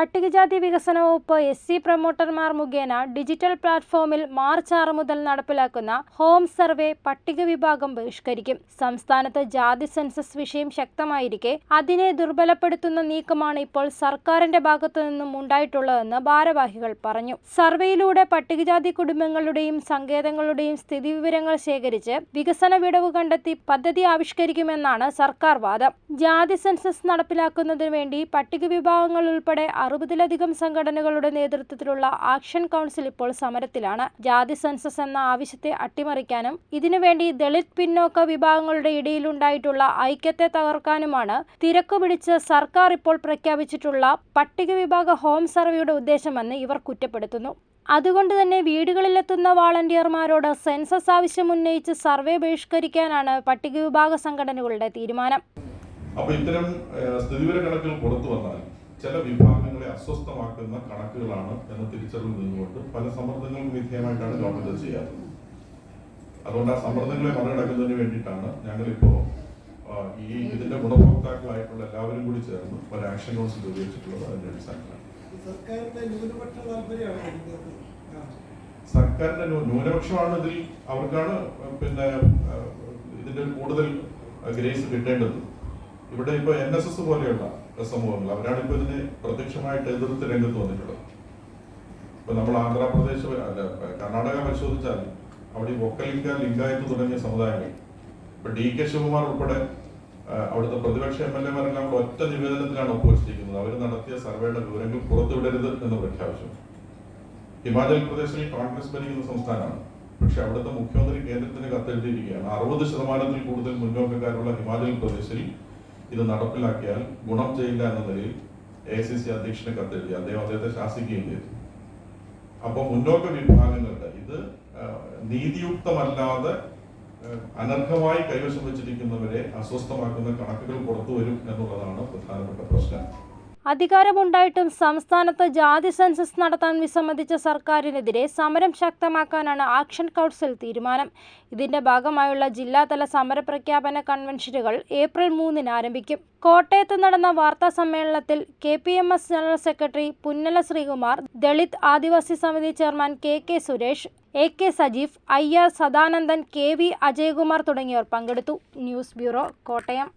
പട്ടികജാതി വികസന വകുപ്പ് എസ് സി പ്രൊമോട്ടർമാർ മുഖേന ഡിജിറ്റൽ പ്ലാറ്റ്ഫോമിൽ മാർച്ച് ആറ് മുതൽ നടപ്പിലാക്കുന്ന ഹോം സർവേ പട്ടിക വിഭാഗം ബഹിഷ്കരിക്കും. സംസ്ഥാനത്ത് ജാതി സെൻസസ് വിഷയം ശക്തമായിരിക്കെ. അതിനെ ദുർബലപ്പെടുത്തുന്ന നീക്കമാണ് ഇപ്പോൾ സർക്കാരിന്റെ ഭാഗത്തു നിന്നും ഉണ്ടായിട്ടുള്ളതെന്ന് ഭാരവാഹികൾ പറഞ്ഞു. സർവേയിലൂടെ പട്ടികജാതി കുടുംബങ്ങളുടെയും സങ്കേതങ്ങളുടെയും സ്ഥിതിവിവരങ്ങൾ ശേഖരിച്ച് വികസന വിടവ് കണ്ടെത്തി പദ്ധതി ആവിഷ്കരിക്കുമെന്നാണ് സർക്കാർ വാദം. ജാതി സെൻസസ് നടപ്പിലാക്കുന്നതിനു വേണ്ടി പട്ടിക വിഭാഗങ്ങൾ ഉൾപ്പെടെ അറുപതിലധികം സംഘടനകളുടെ നേതൃത്വത്തിലുള്ള ആക്ഷൻ കൗൺസിൽ ഇപ്പോൾ സമരത്തിലാണ്. ജാതി സെൻസസ് എന്ന ആവശ്യത്തെ അട്ടിമറിക്കാനും ഇതിനുവേണ്ടി ദളിത് പിന്നോക്ക വിഭാഗങ്ങളുടെ ഇടയിലുണ്ടായിട്ടുള്ള ഐക്യത്തെ തകർക്കാനുമാണ് തിരക്കു പിടിച്ച് സർക്കാർ ഇപ്പോൾ പ്രഖ്യാപിച്ചിട്ടുള്ള പട്ടിക വിഭാഗ ഹോം സർവേയുടെ ഉദ്ദേശമെന്ന് ഇവർ കുറ്റപ്പെടുത്തുന്നു. അതുകൊണ്ട് തന്നെ വീടുകളിലെത്തുന്ന വാളണ്ടിയർമാരോട് സെൻസസ് ആവശ്യം ഉന്നയിച്ച് സർവേ ബഹിഷ്കരിക്കാനാണ് പട്ടിക വിഭാഗ സംഘടനകളുടെ തീരുമാനം. അപ്പൊ ഇത്തരം സ്ഥിതിവിവര കണക്കുകൾ പുറത്തു വന്നാൽ ചില വിഭാഗങ്ങളെ അസ്വസ്ഥമാക്കുന്ന കണക്കുകളാണ് എന്ന തിരിച്ചറിവ് നിന്നുകൊണ്ട് പല സമ്മർദ്ദങ്ങൾക്കും വിധേയമായിട്ടാണ് ഗവൺമെന്റ് ചെയ്യാറ് അതുകൊണ്ട് ആ സമ്മർദ്ദങ്ങളെ മറികടക്കുന്നതിന് വേണ്ടിയിട്ടാണ് ഞങ്ങളിപ്പോ ഈ ഇതിന്റെ ഗുണഭോക്താക്കളായിട്ടുള്ള എല്ലാവരും കൂടി ചേർന്ന് ഒരു ആക്ഷൻ കൗൺസിൽ രൂപീകരിച്ചിട്ടുള്ളത് അതിന്റെ അടിസ്ഥാനത്തിലാണ്. സർക്കാരിന്റെ ന്യൂനപക്ഷമാണ് ഇതിൽ അവർക്കാണ് പിന്നെ ഇതിന്റെ കൂടുതൽ ഗ്രേസ് കിട്ടേണ്ടത്. ഇവിടെ ഇപ്പൊ എൻ എസ് എസ് പോലെയുള്ള സമൂഹങ്ങൾ അവരാണ് ഇപ്പൊ ഇതിനെ പ്രത്യക്ഷമായിട്ട് എതിർത്ത് രംഗത്ത് വന്നിട്ടുള്ളത്. ഇപ്പൊ നമ്മൾ ആന്ധ്രാപ്രദേശ് അല്ല കർണാടക പരിശോധിച്ചാൽ അവിടെ ഒക്കലിംഗ ലിംഗായത്ത് തുടങ്ങിയ സമുദായങ്ങൾ ഇപ്പൊ ഡി കെ ശിവകുമാർ ഉൾപ്പെടെ അവിടുത്തെ പ്രതിപക്ഷ എം എൽ എമാരെല്ലാം ഒറ്റ നിവേദനത്തിലാണ് ഒപ്പുവച്ചിരിക്കുന്നത് അവർ നടത്തിയ സർവേയുടെ വിവരങ്ങൾ പുറത്തുവിടരുത് എന്ന് പ്രഖ്യാപിച്ചു. ഹിമാചൽ പ്രദേശിൽ കോൺഗ്രസ് ഭരിക്കുന്ന സംസ്ഥാനമാണ്. പക്ഷെ അവിടുത്തെ മുഖ്യമന്ത്രി കേന്ദ്രത്തിന് കത്തെഴുതിയിരിക്കുകയാണ്. അറുപത് ശതമാനത്തിൽ കൂടുതൽ മുന്നോക്കക്കാരുള്ള ഹിമാചൽ പ്രദേശിൽ ഇത് നടപ്പിലാക്കിയാൽ ഗുണം ചെയ്യില്ല എന്ന നിലയിൽ എ സി സി അധ്യക്ഷന് കത്തെഴുതി അദ്ദേഹം അദ്ദേഹത്തെ ശാസിക്കുകയും ചെയ്തു. അപ്പോൾ മുന്നോക്ക വിഭാഗങ്ങളുടെ ഇത് നീതിയുക്തമല്ലാതെ അനർഹമായി കൈവശം വെച്ചിരിക്കുന്നവരെ അസ്വസ്ഥമാക്കുന്ന കണക്കുകൾ പുറത്തു വരും എന്നുള്ളതാണ് പ്രധാനപ്പെട്ട പ്രശ്നം. അധികാരമുണ്ടായിട്ടും സംസ്ഥാനത്ത് ജാതി സെൻസസ് നടത്താൻ വിസമ്മതിച്ച സർക്കാരിനെതിരെ സമരം ശക്തമാക്കാനാണ് ആക്ഷൻ കൗൺസിൽ തീരുമാനം. ഇതിന്റെ ഭാഗമായുള്ള ജില്ലാതല സമരപ്രഖ്യാപന കൺവെൻഷനുകൾ ഏപ്രിൽ മൂന്നിന് ആരംഭിക്കും. കോട്ടയത്ത് നടന്ന വാർത്താ സമ്മേളനത്തിൽ K P M S general secretary Punnala Sreekumar Dalit Adivasi Samithi chairman K K Suresh A K Sajeef I R Sadanandan K V Ajayakumar തുടങ്ങിയവർ പങ്കെടുത്തു. News bureau Kottayam.